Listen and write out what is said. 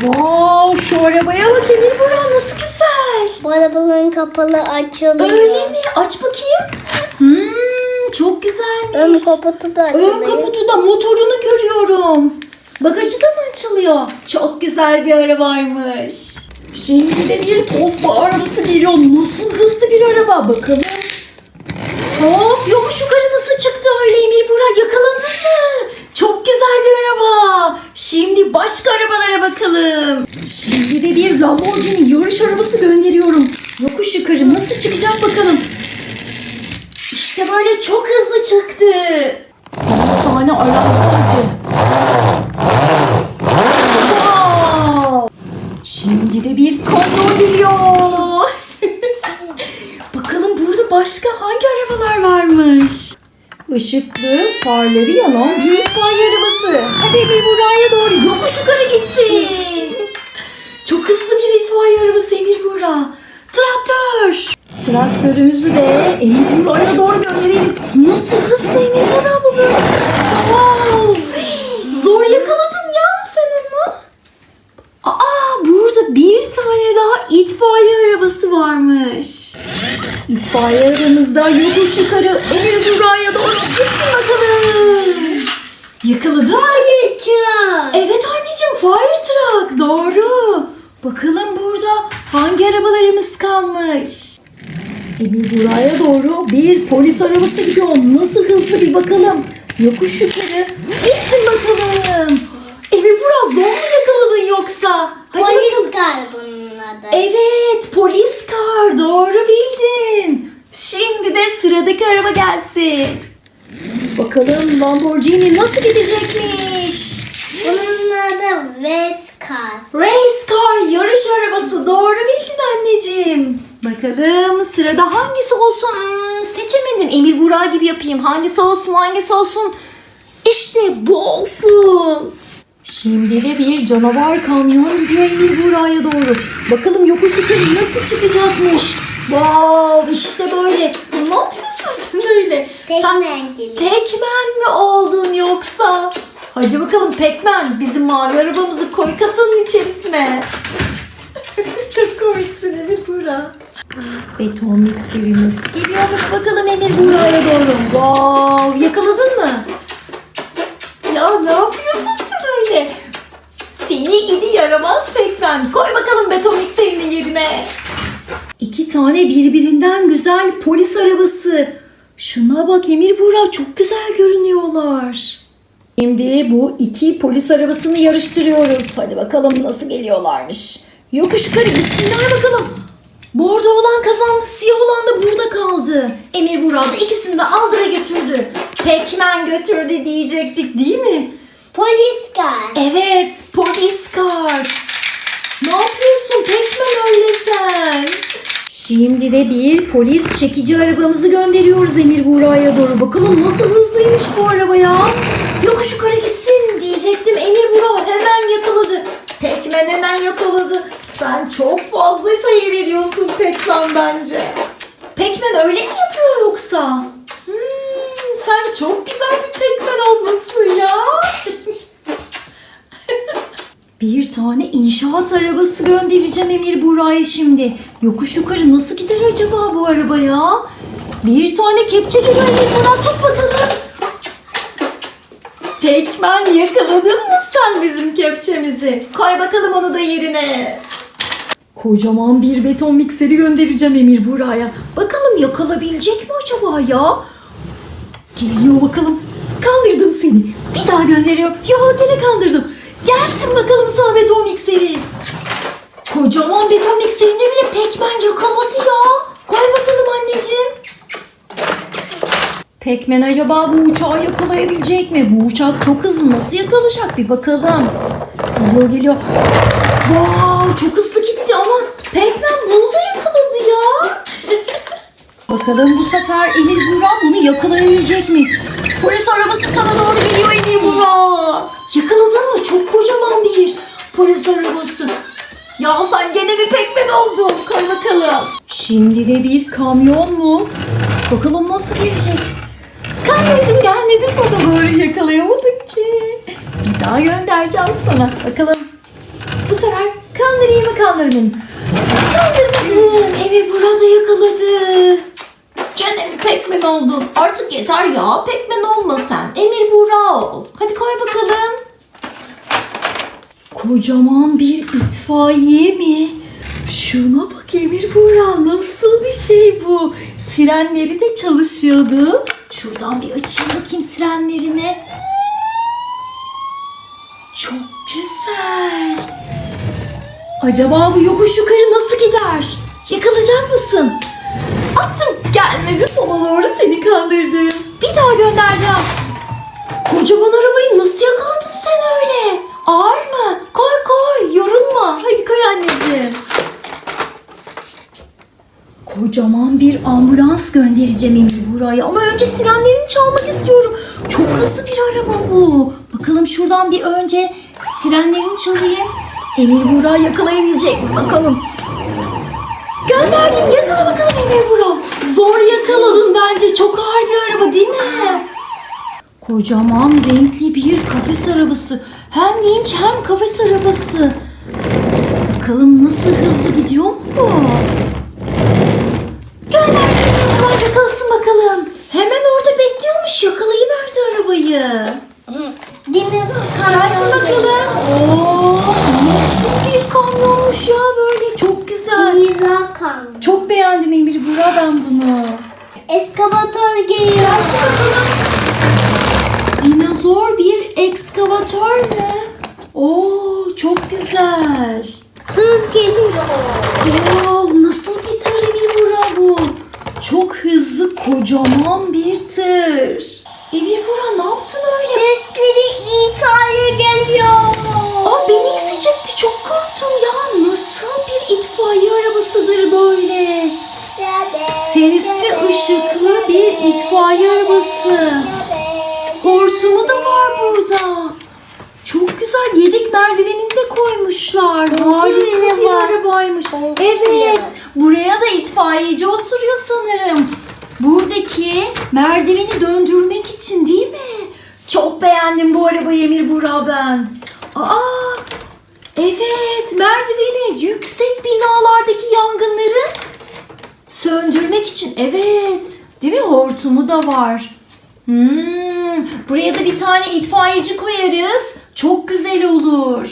Wow şu arabaya bak Emir Burak nasıl güzel. Bu arabaların kapalı açılıyor. Öyle mi? Aç bakayım. Hmm, çok güzelmiş. Ön kaputu da açılıyor. Ön kaputu da motorunu görüyorum. Bagajı da mı açılıyor? Çok güzel bir arabaymış. Şimdi de bir Tosla arabası geliyor. Nasıl hızlı bir araba. Bakalım. Hop yokuş yukarı nasıl çıktı öyle Emir Burak yakaladın mı? Çok güzel bir araba. Bakalım. Şimdi de bir Lamborghini yarış arabası gönderiyorum. Yokuş yukarı nasıl çıkacak bakalım. İşte böyle çok hızlı çıktı. Bir tane arazı Wow. Şimdi de bir kamyon geliyor. Bakalım burada başka hangi arabalar varmış? Işıklı, farları yanan bir itfaiye arabası. Traktörümüzü de Emir Buraya doğru gönderelim. Nasıl hızlı Emir bu böyle? Wow. Zor yakaladın ya sen onu. Aa burada bir tane daha itfaiye arabası varmış. İtfaiye aramızda yokuş yukarı Emir Buraya doğru gitsin bakalım. Yakaladın mı? Evet anneciğim fire truck doğru. Bakalım burada hangi arabalarımız kalmış. Emir buraya doğru bir polis arabası gidiyor. Nasıl hızlı bir bakalım. Yokuş yukarı. Gitsin bakalım. Emir Burak zor mu yakaladın yoksa? Hadi. Polis kar bunun adı. Evet polis kar doğru bildin. Şimdi de sıradaki araba gelsin. Bakalım Lamborghini nasıl gidecekmiş? Bunun adı Veskar. Race car yarış arabası doğru bildin anneciğim. Bakalım sırada hangisi olsun Hmm, seçemedim. Emir Burak gibi yapayım. Hangisi olsun hangisi olsun. İşte bu olsun. Şimdi de bir canavar kamyon gidiyor Emir Burak'a doğru. Bakalım yokuş yukarı nasıl çıkacakmış. Wow işte böyle. Ne yapıyorsun sen öyle? Sen Pekmencili. Pekmen mi oldun yoksa? Hadi bakalım Pekmen bizim mavi arabamızı koy kasanın içerisine. Çok komiksin Emir Buğra. Beton mikserimiz geliyormuş bakalım Emir Buğra'ya doğru. Wow yakaladın mı? Ya ne yapıyorsun sen öyle? Seni gidi yaramaz Pekmen. Koy bakalım beton mikserini yerine. İki tane birbirinden güzel polis arabası. Şuna bak Emir Buğra çok güzel görünüyorlar. Şimdi bu iki polis arabasını yarıştırıyoruz. Hadi bakalım nasıl geliyorlarmış. Yokuş yukarı gitsinler bakalım. Bordo olan kazandı, siyah olan da burada kaldı. Emir Buğra da ikisini de aldıra götürdü. Pekmen götürdü diyecektik değil mi? Polis kar. Evet, polis kar. Ne yapıyorsun Pekmen öyle sen? Şimdi de bir polis çekici arabamızı gönderiyoruz Emir Buğra'ya doğru. Bakalım nasıl hızlıymış bu araba ya. Yokuş yukarı gitsin diyecektim. Emir Buğra hemen yakaladı. Pekmen hemen yakaladı. Sen çok fazla seyir ediyorsun Pekmen bence. Pekmen öyle mi yapıyor yoksa? Hmm, sen çok güzel bir Pekmen olmuşsun ya. Bir tane inşaat arabası göndereceğim Emir Buraya şimdi. Yokuş yukarı nasıl gider acaba bu araba ya? Bir tane kepçe geliyor Emir Burak tut bakalım. Pekmen yakaladın mı sen bizim kepçemizi? Koy bakalım onu da yerine. Kocaman bir beton mikseri göndereceğim Emir Buraya. Bakalım yakalabilecek mi acaba ya? Geliyor bakalım. Kandırdım seni. Bir daha gönderiyorum. Ya gene kandırdım. Gelsin bakalım sana beton mikseri. Kocaman beton mikserini bile Pekmen yakaladı ya. Koy bakalım anneciğim. Pekmen acaba bu uçağı yakalayabilecek mi? Bu uçak çok hızlı. Nasıl yakalayacak bir bakalım. Geliyor geliyor. Wow çok hızlı gitti ama Pekmen bunu da yakaladı ya. Bakalım bu sefer Emir Burak bunu yakalayabilecek mi? Polis arabası sana doğru geliyor Emir Burak. Yakaladın mı? Çok kocaman bir polis arabası. Ya sen gene bir pekmen oldun. Koy bakalım. Şimdi de bir kamyon mu? Bakalım nasıl gelecek? Kandırdım gelmedi sana böyle yakalayamadın ki. Bir daha göndereceğim sana. Bakalım. Bu sefer kandırmayayım. Kandırmadım. Emir burada yakaladı. Gene mi pekmen oldun? Artık yeter ya. Pekmen olma sen. Emir Buğra ol. Hadi koy bakalım. Kocaman bir itfaiye mi? Şuna bak Emir Buğra nasıl bir şey bu? Sirenleri de çalışıyordu. Şuradan bir açayım bakayım sirenlerine. Çok güzel. Acaba bu yokuş yukarı nasıl gider? Yakalayacak mısın? Attım. Gelmedi sona doğru seni kandırdım. Bir daha göndereceğim. Kocaman arabayı nasıl yakaladın sen öyle? Ağır mı? Koy koy. Yorulma. Hadi koy anneciğim. Kocaman bir ambulans göndereceğim Emir buraya. Ama önce sirenlerini çalmak istiyorum. Çok hızlı bir araba bu. Bakalım şuradan bir önce sirenlerini çalayım. Emir Buğra yakalayabilecek mi bakalım. Gönderdim. Yakala bakalım Emir Buğra. Bence. Çok ağır bir araba değil mi? Kocaman renkli bir kafes arabası. Hem vinç hem kafes arabası. Bakalım nasıl hızlı gidiyor mu bu? Gönderdim Burak yakalasın bakalım. Hemen orada bekliyormuş yakalayıverdi arabayı. Dinozor Gelsin kamyonu bakalım. Oo, nasıl bir kamyonmuş ya böyle çok güzel. Dinozor kamyonu. Çok beğendim Emir Burak ben bunu. Eskavatör geliyor. Dinozor bir ekskavatör mü? Oo çok güzel. Tır geliyor. Wow, nasıl bir tır Emir Burak bu? Çok hızlı kocaman bir tır. Emir Burak ne yaptın öyle? Sesli bir itfaiye geliyor. Aa beni ezecekti çok korktum ya. Nasıl bir itfaiye arabasıdır böyle? Sesli ışıklı bir itfaiye arabası. Hortumu da var burada. Çok güzel yedek merdivenini de koymuşlar. Harika bir var. arabaymış. Evet. Buraya da itfaiyeci oturuyor sanırım. Buradaki merdiveni döndürmek için değil mi? Çok beğendim bu arabayı Emir Burak ben. Aa, evet merdiveni yüksek binalardaki yangınları söndürmek için evet. Değil mi? Hortumu da var. Hmm, buraya da bir tane itfaiyeci koyarız. Çok güzel olur.